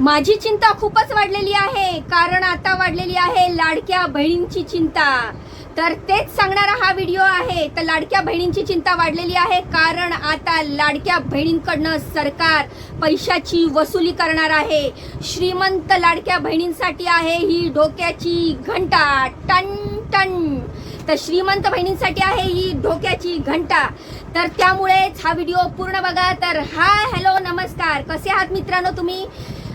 माझी चिंता खूपच वाढलेली आहे कारण आता वाढलेली आहे लाडक्या बहिणींची चिंता. तर तेच सांगणारा हा व्हिडिओ आहे. तर लाडक्या बहिणींची चिंता वाढलेली आहे कारण आता लाडक्या बहिणींकडनं सरकार पैशाची वसुली करणार आहे. श्रीमंत लाडक्या बहिणींसाठी आहे ही डोक्याची घंटा. टन टन. तर श्रीमंत बहिणींसाठी आहे ही डोक्याची घंटा. तर त्यामुळेच हा व्हिडिओ पूर्ण बघा. तर हाय हॅलो नमस्कार. कसे आहात मित्रांनो तुम्ही?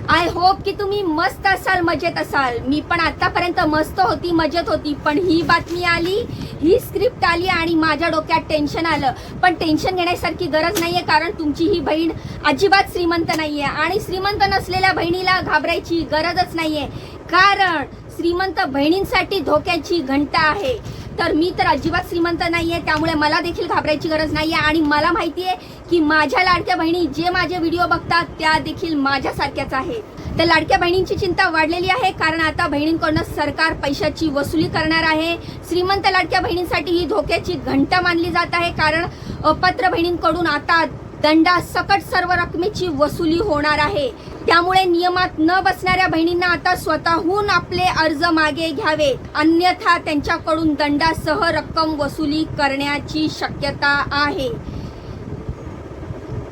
आय होप की तुम्ही मस्त असाल मजेत असाल. मी पण आतापर्यंत मस्त होती मजेत होती पण ही बातमी आली ही स्क्रिप्ट आली आणि माझ्या डोक्यात टेन्शन आलं. पण टेन्शन घेण्यासारखी गरज नाही आहे कारण तुमची ही बहीण अजिबात श्रीमंत नाही आहे आणि श्रीमंत नसलेल्या बहिणीला घाबरायची गरजच नाही आहे कारण श्रीमंत बहिणींसाठी धोक्याची घंटा आहे. तर मी तर अजिबात श्रीमंत नाही आहे त्यामुळे मला देखील घाबरायची गरज नाही आहे आणि मला माहिती आहे की माझ्या लाडक्या बहिणी जे माझे व्हिडिओ बघतात त्या देखील माझ्यासारख्याच आहे. तर लाडक्या बहिणींची चिंता वाढलेली आहे कारण आता बहिणींकडून सरकार पैशाची वसुली करणार आहे. श्रीमंत लाडक्या बहिणींसाठी ही धोक्याची घंटा मानली जात आहे कारण अपात्र बहिणींकडून आता दंडा सकट सर्व रकमेची वसुली होणार आहे. त्यामुळे नियमात न बसणाऱ्या बहिणींना आता स्वतःहून आपले अर्ज मागे घ्यावे अन्यथा त्यांच्याकडून दंडासह रक्कम वसुली करण्याची शक्यता आहे.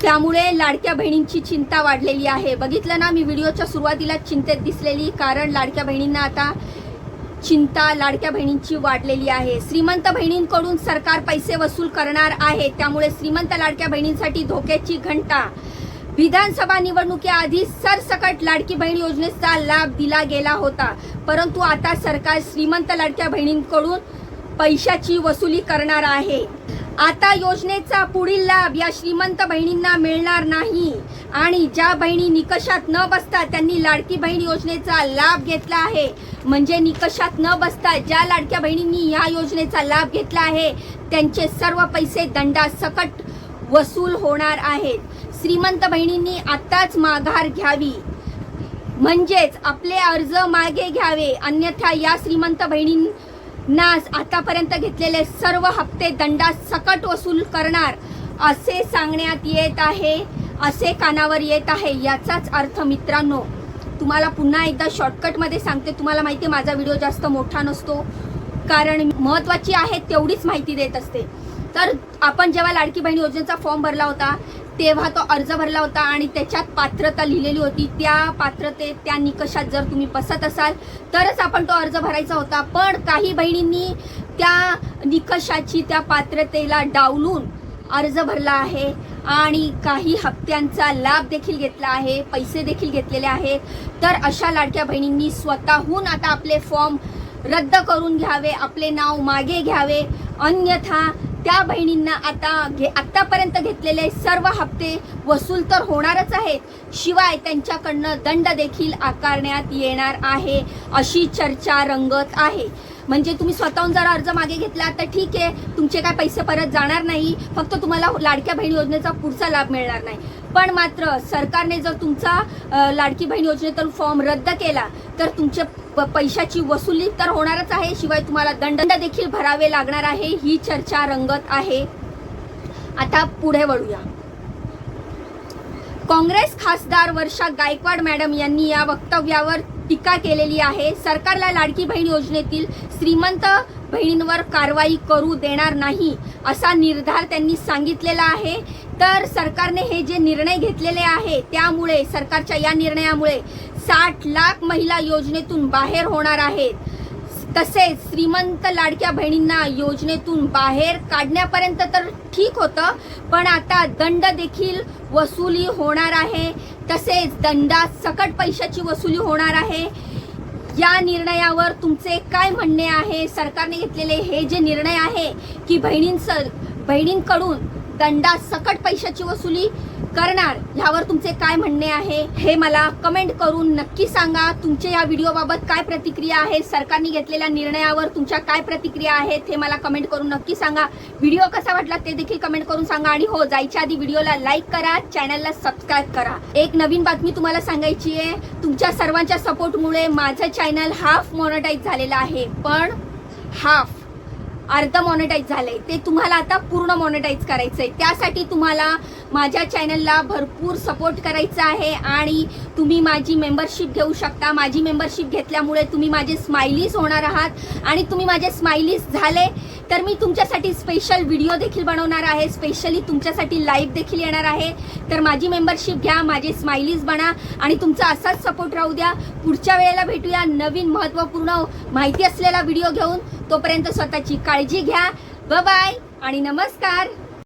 त्यामुळे लाडक्या बहिणींची चिंता वाढलेली आहे. बघितलं ना मी व्हिडिओच्या सुरुवातीला चिंतेत दिसलेली कारण लाडक्या बहिणींना आता चिंता लाडक्या बहिणींची वाढलेली आहे. श्रीमंत बहिणींकडून सरकार पैसे वसूल करणार आहे. त्यामुळे श्रीमंत लाडक्या बहिणींसाठी धोक्याची घंटा. विधानसभा निवडणुकीआधी सरसकट लाडकी बहीण योजनेचा लाभ दिला गेला होता. परंतु आता सरकार श्रीमंत लाडक्या बहिणींकडून पैशाची वसुली करणार आहे. आता योजनेचा पुढील लाभ या श्रीमंत बहिणींना मिळणार नाही. आणि ज्या बहिणी निकषात न बसता त्यांनी लाडकी बहीण योजनेचा लाभ घेतला आहे. म्हणजे निकषात न बसता ज्या लाडक्या बहिणींनी या योजनेचा लाभ घेतला आहे त्यांचे सर्व पैसे दंडासकट वसूल होणार आहेत. श्रीमंत बहिणींनी आत्ताच माघार घ्यावी. म्हणजेच आपले अर्ज मागे घ्यावे. अन्यथा या श्रीमंत नास आतापर्यंत घेतलेले सर्व हप्ते दंडा सकट वसूल करणार असे सांगण्यात येत आहे असे कानावर येत आहे याचाच अर्थ मित्रांनो तुम्हाला पुन्हा एकदा शॉर्टकटमध्ये सांगते तुम्हाला माहिती आहे माझा व्हिडिओ जास्त मोठा नसतो कारण महत्त्वाची आहे तेवढीच माहिती देत असते. तर आपण जेव्हा लाडकी बहीण योजनेचा फॉर्म भरला होता तेव्हा तो अर्ज भरला होता आणि त्याच्यात पात्रता लिहिलेली होती. त्या पात्रतेत त्या निकषात जर तुम्ही बसत असाल तरच आपण तो अर्ज भरायचा होता. पण काही बहिणींनी त्या निकषाची त्या पात्रतेला डावलून अर्ज भरला आहे आणि काही हप्त्यांचा लाभ देखील घेतला आहे पैसे देखील घेतलेले आहेत. तर अशा लाडक्या बहिणींनी स्वतःहून आता आपले फॉर्म रद्द करून घ्यावे आपले नाव मागे घ्यावे. अन्यथा त्या बहिणींना आता घे आत्तापर्यंत घेतलेले सर्व हप्ते वसूल तर होणारच आहेत. शिवाय त्यांच्याकडनं दंड देखील आकारण्यात येणार आहे अशी चर्चा रंगत आहे. म्हणजे तुम्ही स्वतःहून जर अर्ज मागे घेतला तर ठीक आहे तुमचे काय पैसे परत जाणार नाही फक्त तुम्हाला लाडक्या बहीण योजनेचा पुढचा लाभ मिळणार नाही. पण मात्र सरकारने जर तुमचा लाडकी बहीण योजनेतून फॉर्म रद्द केला तर तुमचे पैशाची वसुली तर होणारच आहे. शिवाय तुम्हाला दंड देखील भरावे लागणार आहे. ही चर्चा रंगत आहे. आता पुढे वळूया. काँग्रेस खासदार वर्षा गायकवाड मॅडम यांनी या वक्तव्यावर टीका केलेली आहे. सरकारला लाडकी बहीण योजनेतील श्रीमंत बहिणींवर कारवाई करू देणार नाही असा निर्धार त्यांनी सांगितलेला आहे. तर सरकारने हे जे निर्णय घेतलेले आहे त्यामुळे सरकारच्या या निर्णयामुळे साठ लाख महिला योजनेतून बाहेर होणार आहेत. तसेच श्रीमंत लाडक्या बहिणींना योजनेतून बाहेर काढण्यापर्यंत तर ठीक होतं पण आता दंड देखील वसुली होणार आहे. तसेच दंडात सकट पैशाची वसुली होणार आहे. या निर्णयावर तुमचे काय म्हणणे आहे? सरकारने घेतलेले हे जे निर्णय आहे की बहिणींच बहिणींकडून दंडात सकट पैशाची वसुली करणार ह्यावर तुमचे काय म्हणणे आहे हे मला कमेंट करून नक्की सांगा. तुमच्या या व्हिडिओबाबत काय प्रतिक्रिया आहे? सरकारने घेतलेल्या निर्णयावर तुमच्या काय प्रतिक्रिया आहेत हे मला कमेंट करून नक्की सांगा. व्हिडिओ कसा वाटला ते देखील कमेंट करून सांगा. आणि हो जायच्या आधी व्हिडिओला लाईक करा चॅनलला सबस्क्राईब करा. एक नवीन बातमी तुम्हाला सांगायची आहे. तुमच्या सर्वांच्या सपोर्टमुळे माझं चॅनल हाफ मॉनिटाईज झालेलं आहे. पण हाफ अर्ध मॉनिटाईज झालंय. ते तुम्हाला आता पूर्ण मॉनिटाईज करायचंय. त्यासाठी तुम्हाला माझ्या चॅनलला भरपूर सपोर्ट करायचा आहे आणि तुम्ही माझी मेंबरशिप घेऊ शकता. माझी मेंबरशिप घेतल्यामुळे तुम्ही माझे स्माइलीज होणार आहात आणि तुम्ही माझे स्माइलीज झाले तर मी तुमच्यासाठी स्पेशल व्हिडिओ देखील बनवणार आहे. स्पेशली तुमच्यासाठी लाईव्ह देखील येणार आहे. तर माझी मेंबरशिप घ्या माझे स्माइलीज बना आणि तुमचा असाच सपोर्ट राहू द्या. पुढच्या वेळेला भेटूया नवीन महत्त्वपूर्ण माहिती असलेला व्हिडिओ घेऊन. तोपर्यंत स्वतःची काळजी घ्या. बाय आणि नमस्कार.